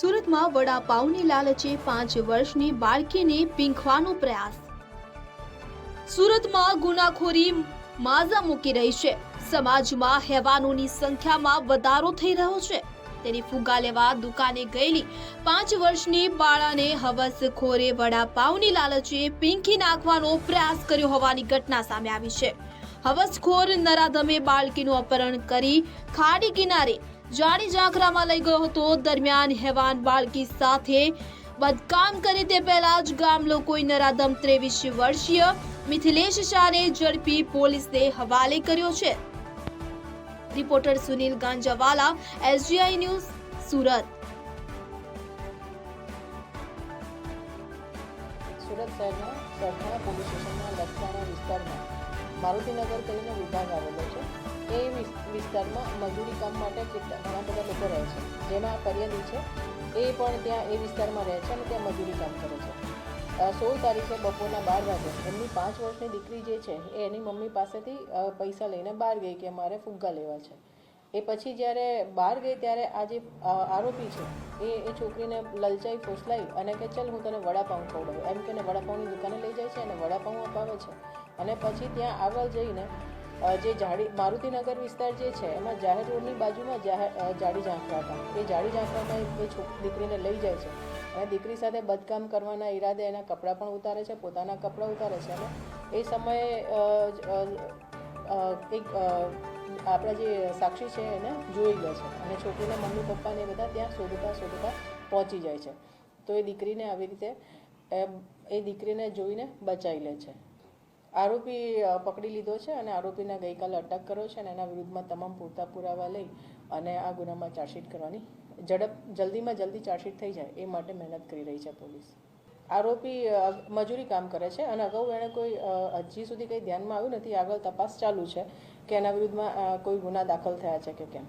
સુરતમાં વડાપાઉની લાલચે પાંચ વર્ષની બાળકીને પીંખવાનો પ્રયાસ. સુરતમાં ગુનાખોરી માઝા મૂકી રહી છે. સમાજમાં હેવાનોની સંખ્યામાં વધારો થઈ રહ્યો છે. તેની ફુગા લેવા દુકાને ગયેલી પાંચ વર્ષની બાળાને હવસખોરે વડાપાઉની લાલચે પીંખી નાખવાનો પ્રયાસ કર્યો હોવાની ઘટના સામે આવી છે. હવસખોર નરાધમે બાળકીનું અપહરણ કરી ખાડી કિનારે જાડી જાખરામાં લઈ ગયો હતો. દરમિયાન હેવાન બાળકી સાથે બદકામ કરે તે પહેલા જ ગામ લોકોએ નરાધમ ત્રેવીસ વર્ષીય મિથિલેશ શાહને ઝડપી પોલીસને હવાલે કર્યો છે. Reporter Sunil Ganjawala, SGI news, Surat. Surat શહેરના સરથાણા પોલીસ સ્ટેશનના લખતાણા વિસ્તારમાં મારુતિનગર કરીને વિભાગ આવેલો છે. એ વિસ્તારમાં મજૂરી કામ માટે ઘણા બધા લોકો રહે છે. જેમાં ફરિયાદી છે, એ પણ ત્યાં એ વિસ્તારમાં રહે છે અને ત્યાં મજૂરી કામ કરે છે. સોળ તારીખે બપોરના બાર વાગે એમની પાંચ વર્ષની દીકરી જે છે, એ એની મમ્મી પાસેથી પૈસા લઈને બહાર ગઈ કે મારે ફુગ્ગા લેવા છે. એ પછી જ્યારે બહાર ગઈ ત્યારે આ જે આરોપી છે, એ એ છોકરીને લલચાઈ, ફોસલાઈ અને કે ચલ હું તને વડાપાઉં ખવડાવું. એમ કે વડાપાઉંની દુકાને લઈ જાય છે અને વડાપાઉં અપાવે છે. અને પછી ત્યાં આગળ જઈને જે જાડી મારુતિનગર વિસ્તાર જે છે, એમાં જાહેર રોડની બાજુમાં જાડી ઝાંખરા હતા એ જાડી ઝાંખરામાં એ દીકરીને લઈ જાય છે. અને દીકરી સાથે બદકામ કરવાના ઈરાદે એના કપડાં પણ ઉતારે છે, પોતાના કપડાં ઉતારે છે અને એ સમયે એક આપણા જે સાક્ષી છે એને જોઈ લે છે અને છોકરીના મમ્મી પપ્પાને બધા ત્યાં શોધતા શોધતા પહોંચી જાય છે. તો એ દીકરીને આવી રીતે, એ દીકરીને જોઈને બચાવી લે છે. આરોપી પકડી લીધો છે અને આરોપીને ગઈકાલે અટક કર્યો છે અને એના વિરુદ્ધમાં તમામ પૂરતા પુરાવા લઈ અને આ ગુનામાં ચાર્જશીટ કરવાની ઝડપ, જલ્દીમાં જલ્દી ચાર્જશીટ થઈ જાય એ માટે મહેનત કરી રહી છે પોલીસ. આરોપી મજૂરી કામ કરે છે અને અગાઉ એણે કોઈ હજી સુધી કંઈ ધ્યાનમાં આવ્યું નથી. આગળ તપાસ ચાલુ છે કે એના વિરુદ્ધમાં કોઈ ગુના દાખલ થયા છે કે કેમ.